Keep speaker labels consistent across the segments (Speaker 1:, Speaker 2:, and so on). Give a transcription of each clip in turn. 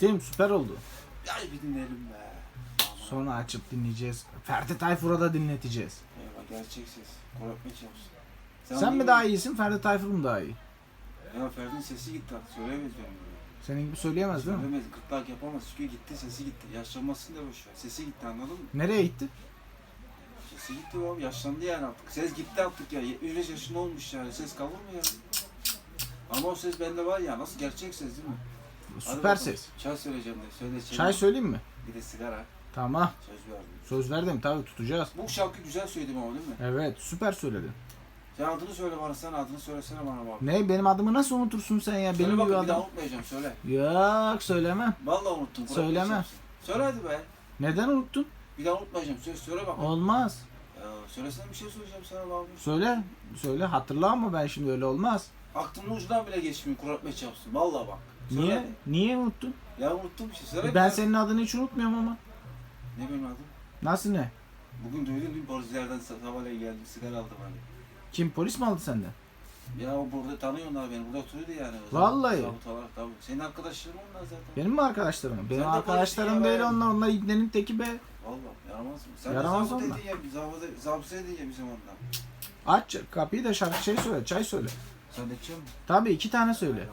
Speaker 1: Değil mi? Süper oldu.
Speaker 2: Ya bir dinleyelim be.
Speaker 1: Sonra açıp dinleyeceğiz. Ferdi Tayfur'a da dinleteceğiz.
Speaker 2: Eyvah gerçek ses. Korkma çalışsın.
Speaker 1: Sen mi daha iyisin, Ferdi Tayfur mu daha iyi?
Speaker 2: Ya Ferdi'nin sesi gitti artık. Söyleyemez benim gibi.
Speaker 1: Senin gibi söyleyemez değil mi?
Speaker 2: Söylemez. Gırtlak yapamaz. Çünkü gitti sesi gitti. Yaşlanmasın da boşver. Sesi gitti anladın mı?
Speaker 1: Nereye gitti?
Speaker 2: Sesi gitti oğlum. Yaşlandı yani artık. Ses gitti artık ya. 75 yaşında olmuş yani. Ses kalır mı ya? Ama o ses bende var ya. Nasıl gerçek ses değil mi? Hadi
Speaker 1: Süper
Speaker 2: bakalım.
Speaker 1: ses.
Speaker 2: Çay söyleyeceğim de. Söyle çay.
Speaker 1: Çay söyleyeyim mi?
Speaker 2: Bir de sigara.
Speaker 1: Tamam.
Speaker 2: Söz verdim.
Speaker 1: Söz verdim tabii tutacağız.
Speaker 2: Bu şarkı güzel söyledim ama değil mi?
Speaker 1: Evet süper söyledin.
Speaker 2: Sen adını söyle bana. Sen adını söylesene bana bak.
Speaker 1: Ne benim adımı nasıl unutursun sen ya?
Speaker 2: Söyle
Speaker 1: Benim
Speaker 2: bakayım bir daha
Speaker 1: adam.
Speaker 2: unutmayacağım söyle.
Speaker 1: Yok söylemem.
Speaker 2: Vallahi unuttum. Bırak
Speaker 1: Söyleme.
Speaker 2: geçersin. Söyle hadi be.
Speaker 1: Neden unuttun?
Speaker 2: Bir daha unutmayacağım. Söz söyle bak.
Speaker 1: Olmaz.
Speaker 2: Ya, söylesene bir şey söyleyeceğim sana abi.
Speaker 1: Söyle. Söyle hatırla ama ben şimdi öyle olmaz.
Speaker 2: Aklımın ucundan bile geçmiyor kuratma çarpsın. Vallahi bak. Söyle
Speaker 1: Niye? Niye unuttun?
Speaker 2: Ya unuttum şey. Söyle
Speaker 1: Ben senin adını hiç unutmuyorum ama.
Speaker 2: Ne benim adım?
Speaker 1: Nasıl ne?
Speaker 2: Bugün duydum dün polislerden sabahleyin geldim. Sigara aldım hani.
Speaker 1: Kim polis mi aldı senden?
Speaker 2: Ya o burada tanıyorlar beni. Burada oturuyordu yani.
Speaker 1: Vallahi.
Speaker 2: Zabıtalar tabii. Senin arkadaşların onlar zaten.
Speaker 1: Benim mi arkadaşlarım? Benim
Speaker 2: Sen de
Speaker 1: arkadaşlarım
Speaker 2: polisi
Speaker 1: değil onlar. Onlar ibnenin teki be.
Speaker 2: Vallahi yaramaz mı? Sen
Speaker 1: Yaramaz
Speaker 2: de
Speaker 1: onlar.
Speaker 2: zabıta edin ya. Zabıta, zabıta edin ya bizim ondan.
Speaker 1: Aç kapıyı da şarkı şey söyle. Çay söyle.
Speaker 2: Sen de içiyor musun?
Speaker 1: Tabii iki tane söyle.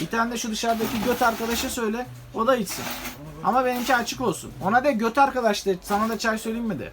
Speaker 1: Bir tane de şu dışarıdaki göt arkadaşa söyle. O da içsin. Ama benimki açık olsun. Ona de göt arkadaş de sana da çay söyleyeyim mi de.